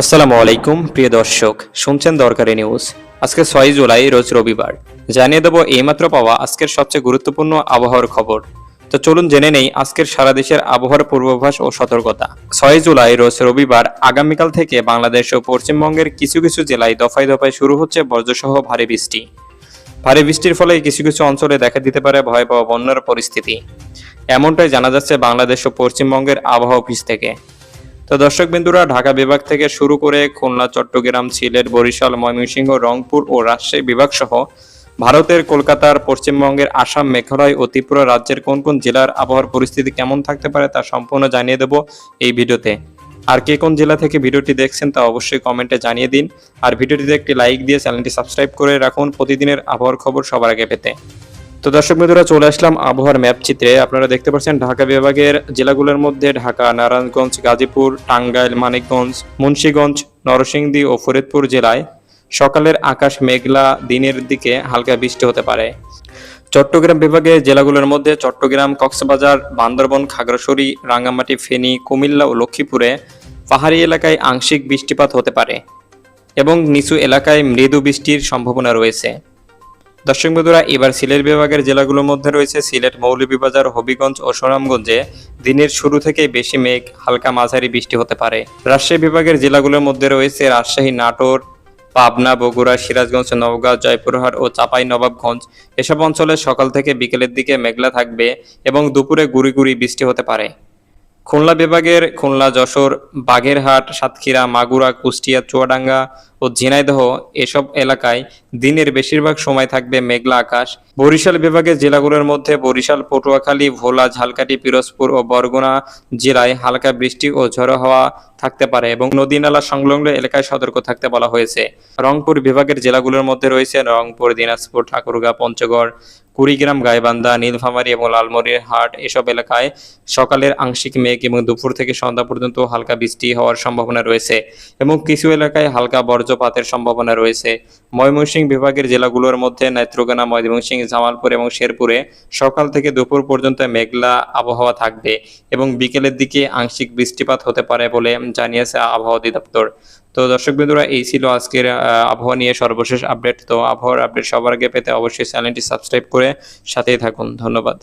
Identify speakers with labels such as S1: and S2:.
S1: আসসালামু আলাইকুম, প্রিয় দর্শক, শুনছেন দরকারি নিউজ। আজকে ছয় জুলাই, রোজ রবিবার। জানিয়ে দেবো এইমাত্র পাওয়া আজকের সবচেয়ে গুরুত্বপূর্ণ আবহাওয়ার খবর। তো চলুন জেনে নেই আজকের সারা দেশের আবহাওয়ার পূর্বাভাস ও সতর্কতা। ছয় জুলাই, রোজ রবিবার, আগামীকাল থেকে বাংলাদেশ ও পশ্চিমবঙ্গের কিছু কিছু জেলায় দফায় দফায় শুরু হচ্ছে বজ্রসহ ভারী বৃষ্টি। ভারী বৃষ্টির ফলে কিছু কিছু অঞ্চলে দেখা দিতে পারে ভয়াবহ বন্যার পরিস্থিতি। এমনটাই জানা যাচ্ছে বাংলাদেশ ও পশ্চিমবঙ্গের আবহাওয়া অফিস থেকে। তো দর্শক বিন্দুরা, ঢাকা বিভাগ থেকে শুরু করে খুলনা, চট্টগ্রাম, সিলেট, বরিশাল, ময়মনসিংহ, রংপুর ও রাজশাহী বিভাগ সহ ভারতের কলকাতার পশ্চিমবঙ্গের আসাম, মেঘালয় ও ত্রিপুরা রাজ্যের কোন কোন জেলার আবহাওয়ার পরিস্থিতি কেমন থাকতে পারে তা সম্পূর্ণ জানিয়ে দেব এই ভিডিওতে। আর কে কোন জেলা থেকে ভিডিওটি দেখছেন তা অবশ্যই কমেন্টে জানিয়ে দিন। আর ভিডিওটিতে একটি লাইক দিয়ে চ্যানেলটি সাবস্ক্রাইব করে রাখুন প্রতিদিনের আবহাওয়ার খবর সবার আগে পেতে। তো দর্শক বন্ধুরা, চলে আসলাম আবহাওয়ার ম্যাপ চিত্রে। আপনারা দেখতে পাচ্ছেন ঢাকা বিভাগের জেলাগুলোর মধ্যে ঢাকা, নারায়ণগঞ্জ, গাজীপুর, টাঙ্গাইল, মানিকগঞ্জ, মুন্সীগঞ্জ, নরসিংদী ও ফরিদপুর জেলায় সকালের আকাশ মেঘলা, দিনের দিকে হালকা বৃষ্টি হতে পারে। চট্টগ্রাম বিভাগের জেলাগুলোর মধ্যে চট্টগ্রাম, কক্সবাজার, বান্দরবন, খাগড়াছড়ি, রাঙ্গামাটি, ফেনী, কুমিল্লা ও লক্ষ্মীপুরে পাহাড়ি এলাকায় আংশিক বৃষ্টিপাত হতে পারে এবং নিচু এলাকায় মৃদু বৃষ্টির সম্ভাবনা রয়েছে। দর্শক বন্ধুরা, এবার সিলেট বিভাগের জেলাগুলোর মধ্যে রয়েছে সিলেট, মৌলভীবাজার, হবিগঞ্জ ও সুনামগঞ্জে দিনের শুরু থেকেই বেশি মেঘ, হালকা মাঝারি বৃষ্টি হতে পারে। রাজশাহী বিভাগের জেলাগুলোর মধ্যে রয়েছে রাজশাহী, নাটোর, পাবনা, বগুড়া, সিরাজগঞ্জ, নওগাঁ, জয়পুরহাট ও চাপাই, নবাবগঞ্জ। এসব অঞ্চলে সকাল থেকে বিকেলের দিকে মেঘলা থাকবে এবং দুপুরে গুড়ি গুড়ি বৃষ্টি হতে পারে। খুলনা বিভাগের খুলনা, যশোর, বাগেরহাট, সাতক্ষীরা, মাগুরা, কুষ্টিয়া, চুয়াডাঙ্গা ও ঝিনাইদহ এসব এলাকায় দিনের বেশিরভাগ সময় থাকবে মেঘলা আকাশ। বরিশাল বিভাগের জেলাগুলোর মধ্যে বরিশাল, পটুয়াখালী, ভোলা, ঝালকাঠি, পিরোজপুর ও বরগুনা জেলায় হালকা বৃষ্টি ও ঝড়ো হওয়া থাকতে পারে এবং নদী নালা সংলগ্ন এলাকায় সতর্ক থাকতে বলা হয়েছে। রংপুর বিভাগের জেলাগুলোর মধ্যে রয়েছে রংপুর, দিনাজপুর, ঠাকুরগাঁ, পঞ্চগড় কুড়িগ্রাম, গাইবান্ধা, নীলফামারী এবং লালমনির হাট এসব এলাকায় সকালের আংশিক মেঘ এবং দুপুর থেকে সন্ধ্যা পর্যন্ত হালকা বৃষ্টি হওয়ার সম্ভাবনা রয়েছে এবং কিছু এলাকায় হালকা বজ্রপাতের সম্ভাবনা রয়েছে। ময়মনসিংহ বিভাগের জেলাগুলোর মধ্যে নেত্রকোনা, ময়মনসিংহ, জামালপুর এবং শেরপুরে সকাল থেকে দুপুর পর্যন্ত মেঘলা আবহাওয়া থাকবে এবং বিকেলের দিকে আংশিক বৃষ্টিপাত হতে পারে বলে জানিয়েছে আবহাওয়া অধিদপ্তর। তো দর্শক বিন্দুরা এই ছিল আজকের আবহাওয়া নিয়ে সর্বশেষ আপডেট। তো আবহাওয়ার আপডেট সবার আগে পেতে অবশ্যই চ্যানেলটি সাবস্ক্রাইব করে সাথেই থাকুন। ধন্যবাদ।